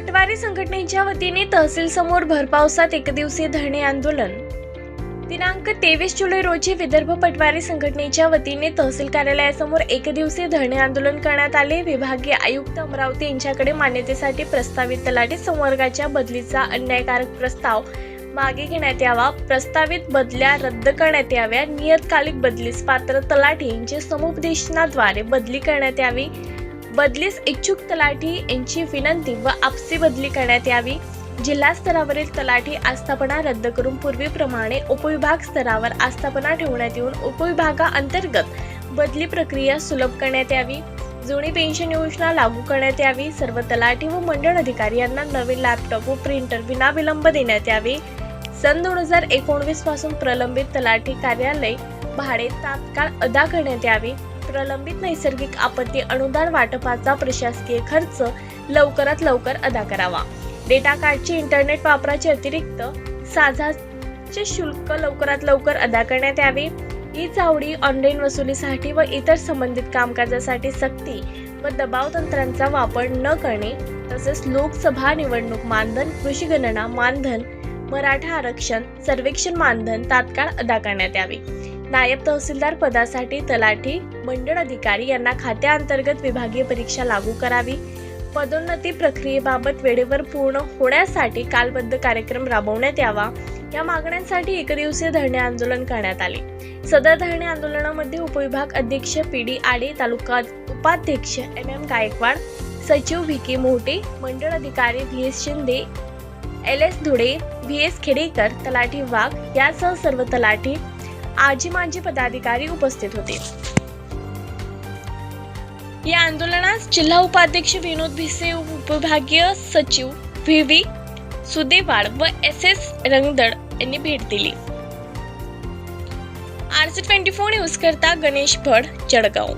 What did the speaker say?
पटवारी संघटनेच्या वतीने तहसील समोर भरपावसात एकदिवसीय धरणे आंदोलन. दिनांक तेवीस जुलै रोजी विदर्भ पटवारी संघटनेच्या वतीने तहसील कार्यालयासमोर एकदिवसीय धरणे आंदोलन करण्यात आले. विभागीय आयुक्त अमरावती यांच्याकडे मान्यतेसाठी प्रस्तावित तलाठी संवर्गाच्या बदलीचा अन्यायकारक प्रस्ताव मागे घेण्यात यावा. प्रस्तावित बदल्या रद्द करण्यात याव्या. नियतकालिक बदलीस पात्र तलाठी यांची समुपदेशनाद्वारे बदली करण्यात यावी. बदलीस इच्छुक तलाठी यांची विनंती व आपसी बदली करण्यात यावी. जिल्हा स्तरावरील तलाठी आस्थापना रद्द करून पूर्वीप्रमाणे उपविभाग स्तरावर आस्थापना ठेवण्यात येऊन उपविभागाअंतर्गत बदली प्रक्रिया सुलभ करण्यात यावी. जुनी पेन्शन योजना लागू करण्यात यावी. सर्व तलाठी व मंडळ अधिकारी यांना नवीन लॅपटॉप व प्रिंटर विनाविलंब देण्यात यावे. सन दोन हजार एकोणवीसपासून प्रलंबित तलाठी कार्यालय भाडे तात्काळ अदा करण्यात यावे. प्रलंबित नैसर्गिक आपत्ती अनुदान वाटपाचा प्रशासकीय खर्च लवकरात लवकर अदा करावा. डेटा कार्डची इंटरनेट वापराचे अतिरिक्त साझाचे शुल्क लवकरात लवकर अदा करण्यात यावे. ई चावडी ऑनलाईन वसुलीसाठी व इतर संबंधित कामकाजासाठी सक्ती व दबाव तंत्रांचा वापर न करणे तसेच लोकसभा निवडणूक मानधन कृषी गणना मानधन मराठा आरक्षण सर्वेक्षण मानधन तात्काळ अदा करण्यात यावे. नायब तहसीलदार पदासाठी तलाठी मंडळ अधिकारी यांना खात्याअंतर्गत विभागीय परीक्षा लागू करावी. पदोन्नती प्रक्रियेबाबत वेळेवर पूर्ण होण्यासाठी कालबद्ध कार्यक्रम राबवण्यात यावा. या मागण्यांसाठी एकदिवसीय धरणे आंदोलन करण्यात आले. सदर धरणे आंदोलनामध्ये उपविभाग अध्यक्ष पी डी आडे तालुका उपाध्यक्ष एम एम गायकवाड सचिव व्ही के मोहटे मंडळ अधिकारी V S Shinde L S Dhude V S Khedekar तलाठी वाघ यासह सर्व तलाठी आजी माजी पदाधिकारी उपस्थित होते. या आंदोलनास जिल्हा उपाध्यक्ष विनोद भिसे उपविभागीय सचिव व्ही. व्ही. सुदेवाड व एस. एस. रंगदड यांनी भेट दिली. आरसी ट्वेंटी फोर न्यूज करता गणेश भड जळगाव.